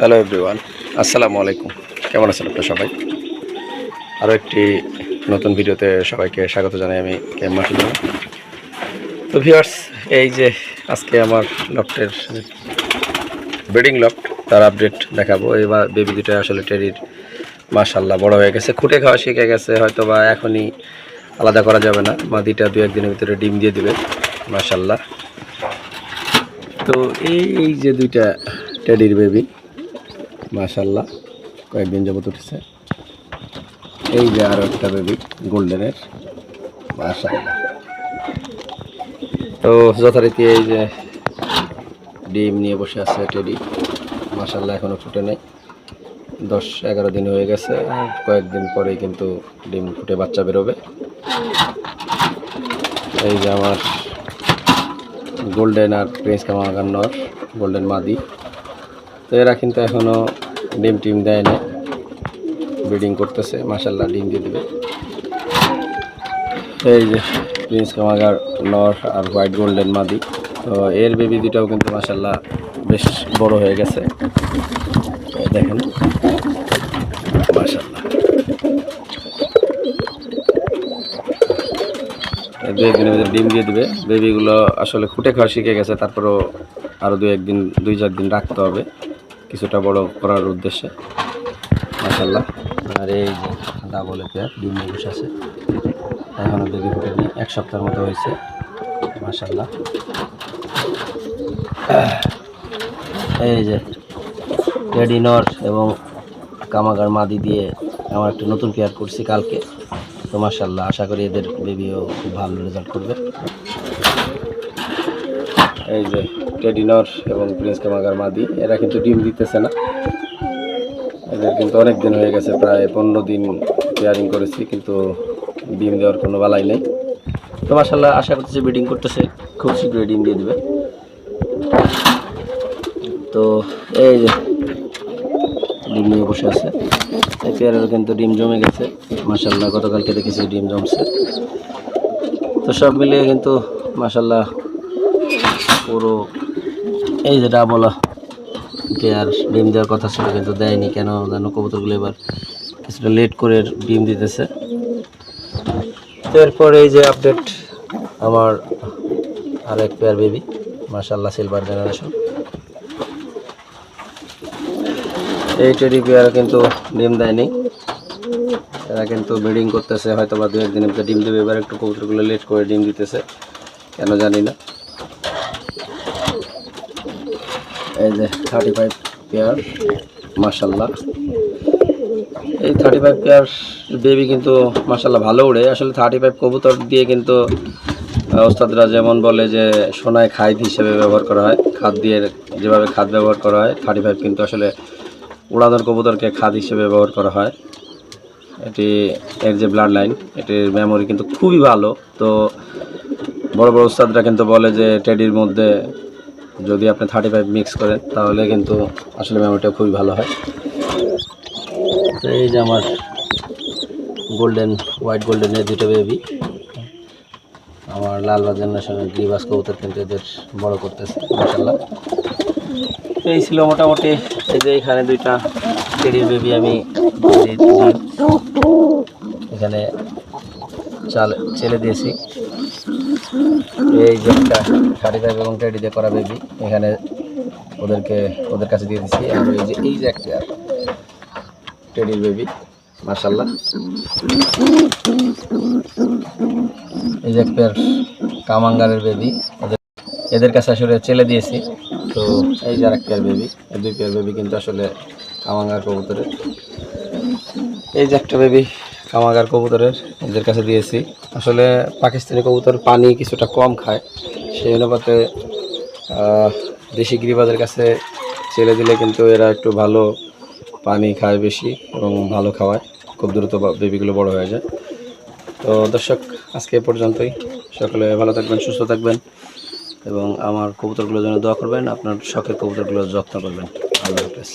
Hello everyone আসসালামু আলাইকুম কেমন আছেন আপনার সবাই? আরও একটি নতুন ভিডিওতে সবাইকে স্বাগত জানাই আমি কেম মাসুদুল তো ভিউয়ার্স এই যে আজকে আমার লফটের ব্রিডিং লফট তার আপডেট দেখাবো। এবার বেবি দুটো আসলে টেরির মাশাল্লাহ বড় হয়ে গেছে। খুঁটে খাওয়া শিখে গেছে হয়তো বা এখনই আলাদা করা যাবে না। মা মাদিটা দু একদিনের ভিতরে ডিম দিয়ে দিবে মাশাল্লাহ তো এই যে দুইটা টেডির বেবি মাশাল্লাহ কয়েকদিন যাবত উঠেছে। এই যে আরও একটা বেবি গোল্ডেনের মাশাল্লাহ তো যথারীতি এই যে ডিম নিয়ে বসে আছে টেডি মাশাল্লাহ এখনও ফুটে নেই। দশ এগারো দিন হয়ে গেছে, কয়েকদিন পরেই কিন্তু ডিম ফুটে বাচ্চা বেরোবে। এই যে আমার গোল্ডেন আর প্রিন্স কামাগান্নর গোল্ডেন মাদি। তো এরা কিন্তু এখনও ডিম টিম দেয় না। ব্রিডিং করতেছে মাসাল্লাহ ডিম দিয়ে দেবে। এই যে প্রিন্স কামাগার, নর আর হোয়াইট গোল্ডেন মাদি। তো এর বেবি দুটাও কিন্তু মাসাল্লাহ বেশ বড় হয়ে গেছে। দেখেন। দু একদিনের ডিম দিয়ে দিবে। বেবিগুলো আসলে খুঁটে খাওয়া শিখে গেছে, তারপরও আরও দু একদিন, দুই চার দিন রাখতে হবে। কিছুটা বড় করার উদ্দেশ্যে। মাসাল্লাহ আর এই যে ডাবলে পেয়ার ডিম বসে আছে। এখনও বেবি ফুটেনি এক সপ্তাহের মতো হয়েছে। মাসাল্লাহ এই যে রেডিনর এবং কামাগার মাদি দিয়ে আমার একটা নতুন পেয়ার করছি কালকে। তো মাসাল্লাহ আশা করি এদের বেবিও খুব ভালো রেজাল্ট করবে। এই যে টেডিনর এবং প্রিন্স কামাগার মাদি, এরা কিন্তু ডিম দিতেছে না। এদের কিন্তু অনেক দিন হয়ে গেছে, প্রায় পনেরো দিন পেয়ারিং করেছি, কিন্তু ডিম দেওয়ার কোনো বালাই নেই। তো মাসাল্লাহ আশা করতেছি ব্রিডিং করতেছে, খুব শীঘ্রই ডিম দিয়ে দেবে। তো এই যে ডিম নিয়ে বসে আছে। এই পেয়ারেরও কিন্তু ডিম জমে গেছে। মাসাল্লাহ গতকালকে দেখেছি ডিম জমছে। তো সব মিলিয়ে কিন্তু মাসাল্লাহ পুরো, এই যেটা যে ডাবলা পেয়ার ডিম দেওয়ার কথা ছিল কিন্তু দেয়নি, কেন যেন কবুতরগুলো এবার কিছুটা লেট করে ডিম দিতেছে। এরপর এই যে আপডেট আমার আরেক পেয়ার বেবি মাসাল্লাহ সিলভার জেনারেশন এই টেডি পেয়ার কিন্তু ডিম দেয়নি। এরা কিন্তু ব্রিডিং করতেছে হয়তো বা দু একদিনের ভিতরে ডিম দেবে, এবার একটু কবুতরগুলো লেট করে ডিম দিতেছে, কেন জানি না। এই যে থার্টি ফাইভ পেয়ার এই থার্টি ফাইভ পেয়ার বেবি কিন্তু মাসাল্লাহ ভালো উড়ে। আসলে থার্টি ফাইভ কবুতর দিয়ে কিন্তু ওস্তাদরা যেমন বলে যে সোনায় খাদ হিসেবে ব্যবহার করা হয়, খাদ দিয়ে যেভাবে খাদ ব্যবহার করা হয় থার্টি ফাইভ কিন্তু আসলে উড়ানোর কবুতরকে খাদ হিসেবে ব্যবহার করা হয়। এটি এর যে ব্লাড লাইন এটির মেমোরি কিন্তু খুবই ভালো। তো বড় বড় উস্তাদরা কিন্তু বলে যে টেডির মধ্যে যদি আপনি থার্টি ফাইভ মিক্স করেন, তাহলে কিন্তু আসলে মেমোরিটা খুবই ভালো হয়। তো এই যে আমার গোল্ডেন হোয়াইট গোল্ডেনের দুটো বেবি আমার লালবাগ জেনারেশনের গ্রিবাস কবুতর কিন্তু এদের বড় করতেছে মাসাল্লাহ এই ছিল মোটামুটি এই যে এখানে দুইটা টেডির বেবি আমি এখানে চাল ছেলে দিয়েছি। এই যে একটা থার্টি ফাইভ এবং টেডি দিয়ে করা বেবি এখানে ওদেরকে, ওদের কাছে দিয়ে দিচ্ছি। আর এই যে এই যে একটা টেডির বেবি মার্শাল্লাহ এই যে একটা কামাঙ্গারের বেবি ওদের এদের কাছে আসলে চেলে দিয়েছি। তো এই যে এক পেয়ার বেবি এই দুই পেয়ার বেবি কিন্তু আসলে কামাঙ্গার কবুতরের। এই যে একটা বেবি কামাগার কবুতরের এদের কাছে দিয়েছি। আসলে পাকিস্তানি কবুতর পানি কিছুটা কম খায়, সেই অনুপাতে দেশি গিরিবাজের কাছে ছেড়ে দিলে কিন্তু এরা একটু ভালো পানি খায় বেশি এবং ভালো খাওয়ায়, খুব দ্রুত বেবিগুলো বড় হয়ে যায়। তো দর্শক, আজকে এ পর্যন্তই। সকলে ভালো থাকবেন, সুস্থ থাকবেন এবং আমার কবুতরগুলোর জন্য দোয়া করবেন, আপনার শখের কবুতরগুলোর যত্ন করবেন। আল্লাহ হাফেজ।